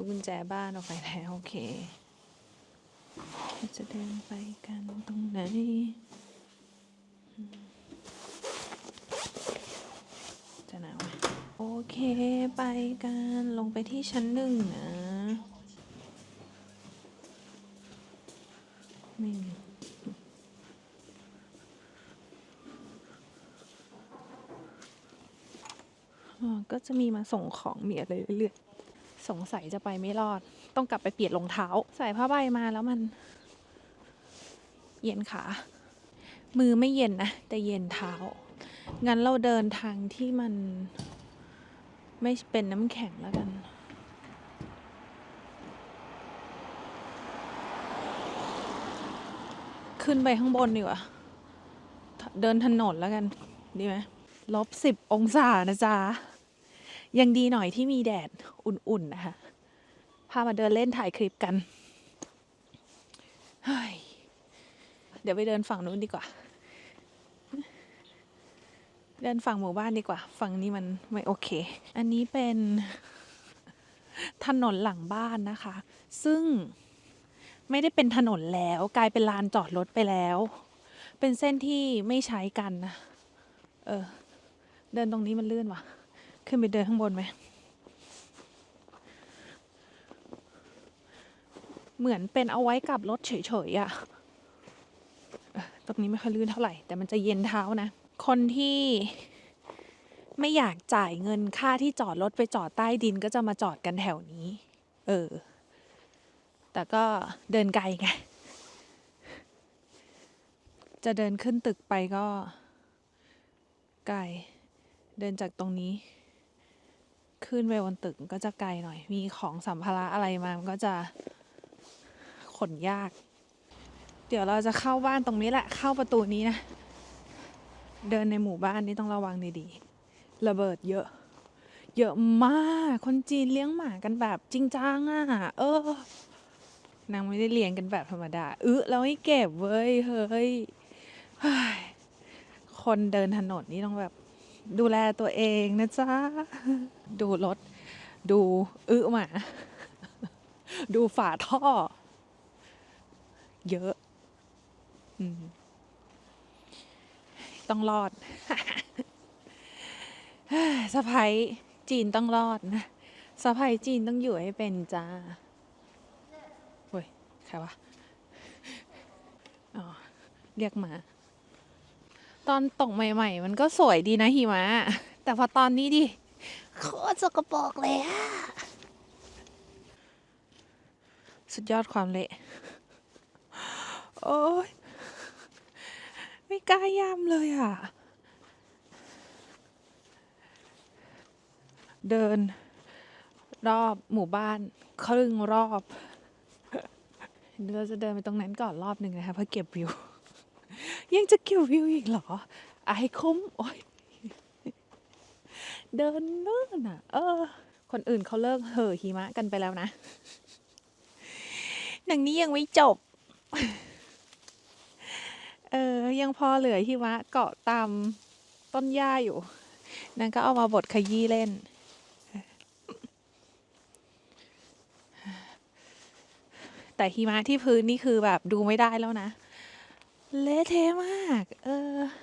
ลูกกุญแจบ้านออกไปแล้ว โอเคจะเดินไปกันตรงไหนจะหนาวโอเคไปกันลงไปที่ชั้นหนึ่งนะนี่ก็จะมีมาส่งของมีอะไรเรื่อยๆ สงสัยจะไปไม่รอด ต้องกลับไปเปลี่ยนรองเท้า ใส่ผ้าใบมาแล้วมัน เย็นขา มือไม่เย็นนะ แต่เย็นเท้า งั้นเราเดินทางที่มัน ไม่เป็นน้ำแข็งแล้วกันขึ้นไปข้างบนดีกว่า เดินถนนแล้วกัน ดีไหมลบสิบองศานะจ๊ะ ยังดีหน่อยที่มีแดดอุ่นๆนะคะพามาเดินเล่นถ่ายคลิปกันเฮ้ยเดี๋ยวไปเดินฝั่งนู้นดีกว่า เดินฝั่งหมู่บ้านดีกว่า ฝั่งนี้มันไม่โอเค อันนี้เป็นถนนหลังบ้านนะคะ ซึ่งไม่ได้เป็นถนนแล้วกลายเป็นลานจอดรถไปแล้ว เป็นเส้นที่ไม่ใช้กันนะ เออ เดินตรงนี้มันลื่นว่ะ ขึ้นไปเดินข้างบนไหม เหมือนเป็นเอาไว้กับรถเฉยๆอะ่ะตรงนี้ไม่ค่อยลื่นเท่าไหร่ แต่มันจะเย็นเท้านะ คนที่ไม่อยากจ่ายเงินค่าที่จอดรถไปจอดใต้ดินก็จะมาจอดกันแถวนี้ เออ แต่ก็เดินไกลไง จะเดินขึ้นตึกไปก็ไกล เดินจากตรงนี้ ขึ้นไปบนตึกก็จะไกลหน่อย มีของสัมภาระอะไรมามันก็จะขนยาก เดี๋ยวเราจะเข้าบ้านตรงนี้แหละ เข้าประตูนี้นะ เดินในหมู่บ้านนี่ต้องระวังดีๆ ระเบิดเยอะ เยอะมาก คนจีนเลี้ยงหมากันแบบจริงจังอะ่ะ เออนางไม่ได้เลี้ยงกันแบบธรรมดาเอึแล้วให้เก็บเว้ย เฮ้ย คนเดินถนนนี่ต้องแบบ ดูแลตัวเองนะจ๊ะ ดูรถ ดูอึหมา ดูฝาท่อ เยอะอต้องรอดสะพายจีนต้องรอดนะสะพายจีนต้องอยู่ให้เป็นจ้าเฮ้ยใครวะ อ๋อ เรียกหมา ตอนตกใหม่ ๆ มันก็สวยดีนะหิมะ แต่พอตอนนี้ดิโคตรสกปรกเลยอะสุดยอดความเละ โอ้ยไม่กล้าย่ำเลยอะเดิน รอบหมู่บ้าน ครึ่งรอบเราจะเดินไปตรงนั้นก่อนรอบหนึ่งนะคะเพื่อเก็บวิว ยังจะเก็บวิวอีกเหรออายคุ้มโอ้ยเดินเลื่อนอะ เออ คนอื่นเขาเลิกเห่อหิมะกันไปแล้วนะ หนังนี้ยังไม่จบ เออ ยังพอเหลือหิมะเกาะตามต้นหญ้าอยู่นั่นก็เอามาบดขยี้เล่น แต่หิมะที่พื้นนี่คือแบบดูไม่ได้แล้วนะ เละเทะมาก เออ